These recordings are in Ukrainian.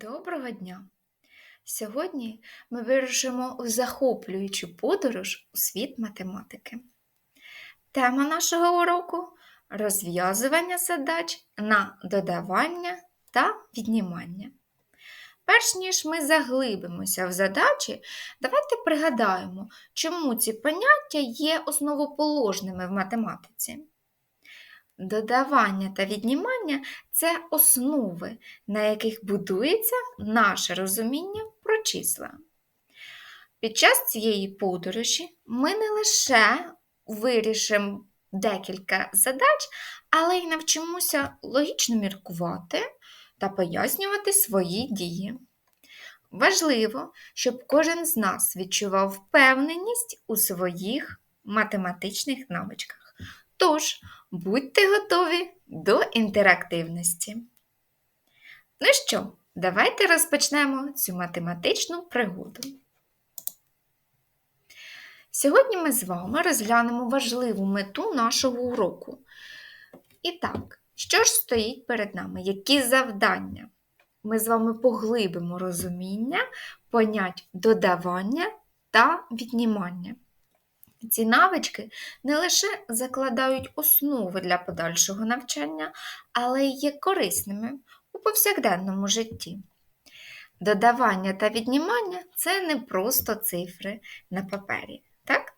Доброго дня! Сьогодні ми вирушимо у захоплюючу подорож у світ математики. Тема нашого уроку розв'язування задач на додавання та віднімання. Перш ніж ми заглибимося в задачі, давайте пригадаємо, чому ці поняття є основоположними в математиці. Додавання та віднімання це основи, на яких будується наше розуміння про числа. Під час цієї подорожі ми не лише вирішимо декілька задач, але й навчимося логічно міркувати та пояснювати свої дії. Важливо, щоб кожен з нас відчував впевненість у своїх математичних навичках. Тож, будьте готові до інтерактивності. Ну що, давайте розпочнемо цю математичну пригоду. Сьогодні ми з вами розглянемо важливу мету нашого уроку. І так, що ж стоїть перед нами? Які завдання? Ми з вами поглибимо розуміння понять додавання та віднімання. Ці навички не лише закладають основи для подальшого навчання, але й є корисними у повсякденному житті. Додавання та віднімання це не просто цифри на папері, так?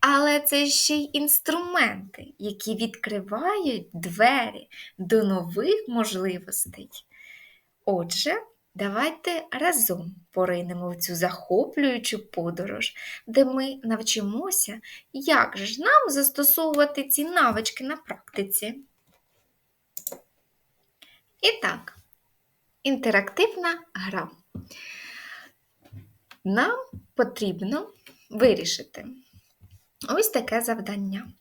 Але це ще й інструменти, які відкривають двері до нових можливостей. Отже, Давайте разом поринемо в цю захоплюючу подорож, де ми навчимося, як ж нам застосовувати ці навички на практиці. І так, інтерактивна гра. Нам потрібно вирішити ось таке завдання.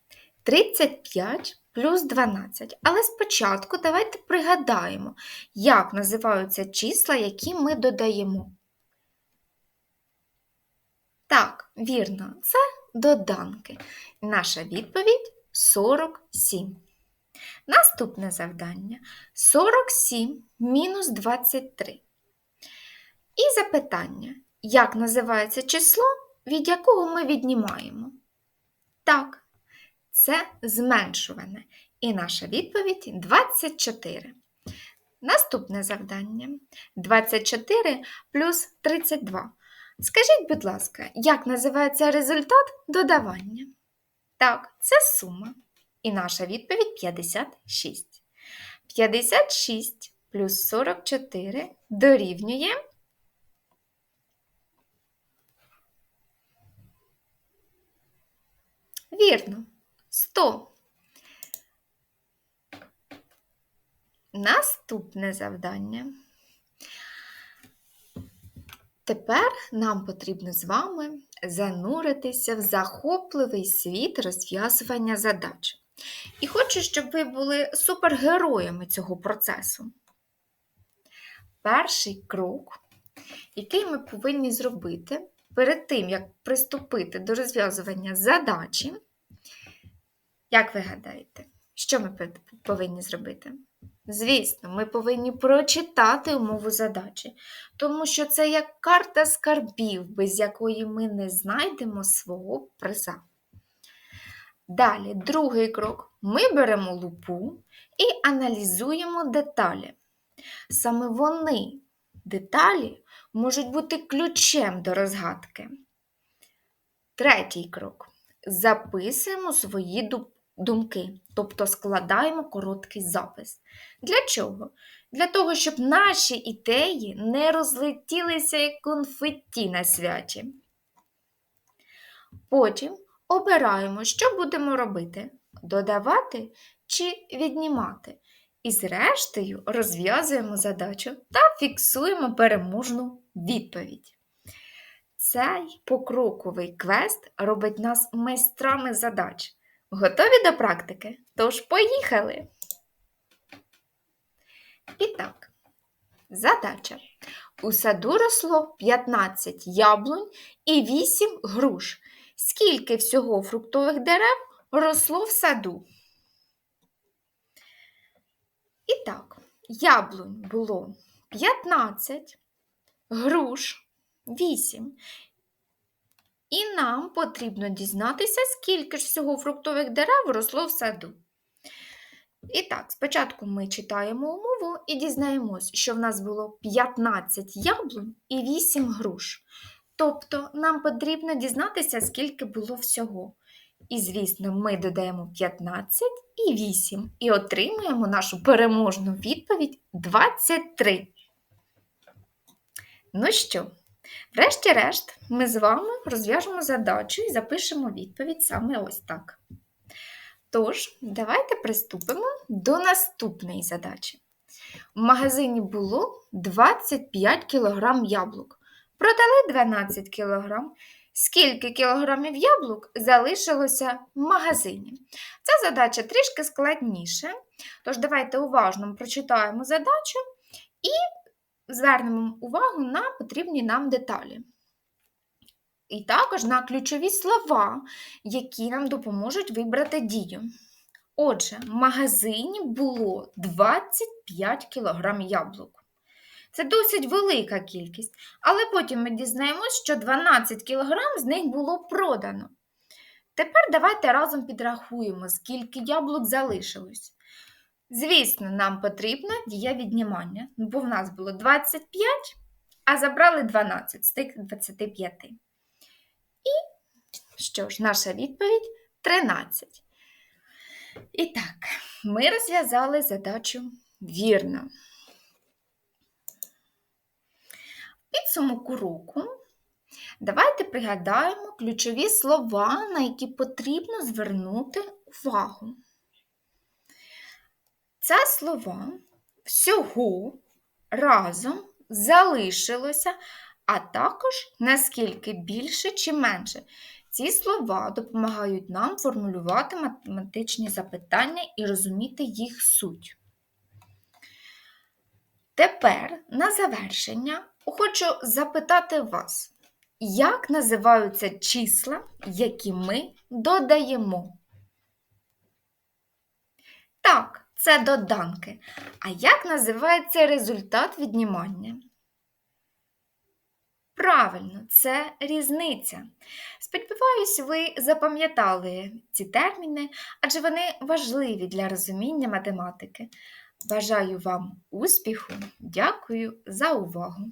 35 плюс 12. Але спочатку давайте пригадаємо, як називаються числа, які ми додаємо. Так, вірно, це доданки. Наша відповідь 47. Наступне завдання 47 мінус 23. І запитання, як називається число, від якого ми віднімаємо? Так, це зменшуване. І наша відповідь 24. Наступне завдання 24 плюс 32. Скажіть, будь ласка, як називається результат додавання? Так, це сума. І наша відповідь 56. 56 плюс 44 дорівнює. Вірно. 100. Наступне завдання. Тепер нам потрібно з вами зануритися в захопливий світ розв'язування задач. І хочу, щоб ви були супергероями цього процесу. Перший крок, який ми повинні зробити перед тим, як приступити до розв'язування задачі, як ви гадаєте, що ми повинні зробити? Звісно, ми повинні прочитати умову задачі, тому що це як карта скарбів, без якої ми не знайдемо свого приза. Далі, другий крок: ми беремо лупу і аналізуємо деталі. Саме вони, деталі, можуть бути ключем до розгадки. Третій крок. Записуємо свої думки, тобто складаємо короткий запис. Для чого? Для того, щоб наші ідеї не розлетілися як конфетті на святі. Потім обираємо, що будемо робити: додавати чи віднімати. І, зрештою, розв'язуємо задачу та фіксуємо переможну відповідь. Цей покроковий квест робить нас майстрами задач. Готові до практики? Тож поїхали! І так, задача. У саду росло 15 яблунь і 8 груш. Скільки всього фруктових дерев росло в саду? І так, яблунь було 15, груш 8. І нам потрібно дізнатися, скільки ж всього фруктових дерев росло в саду. І так, спочатку ми читаємо умову і дізнаємось, що в нас було 15 яблунь і 8 груш. Тобто нам потрібно дізнатися, скільки було всього. І, звісно, ми додаємо 15 і 8 і отримуємо нашу переможну відповідь 23. Ну що, врешті-решт, ми з вами розв'яжемо задачу і запишемо відповідь саме ось так. Тож, давайте приступимо до наступної задачі. В магазині було 25 кг яблук. Продали 12 кг. Скільки кілограмів яблук залишилося в магазині? Ця задача трішки складніша. Тож давайте уважно прочитаємо задачу і звернемо увагу на потрібні нам деталі. І також на ключові слова, які нам допоможуть вибрати дію. Отже, в магазині було 25 кг яблук. Це досить велика кількість, але потім ми дізнаємось, що 12 кг з них було продано. Tепер давайте разом підрахуємо, скільки яблук залишилось. Звісно, нам потрібна дія віднімання, бо в нас було 25, а забрали 12 з тих 25. І що ж, наша відповідь 13. І так, ми розв'язали задачу вірно. підсумок уроку давайте пригадаємо ключові слова, на які потрібно звернути увагу. Це слова всього разом залишилося, а також наскільки більше чи менше. Ці слова допомагають нам формулювати математичні запитання і розуміти їх суть. Тепер на завершення хочу запитати вас, як називаються числа, які ми додаємо? Так, це доданки. А як називається результат віднімання? Правильно, це різниця. Сподіваюсь, ви запам'ятали ці терміни, адже вони важливі для розуміння математики. Бажаю вам успіху! Дякую за увагу!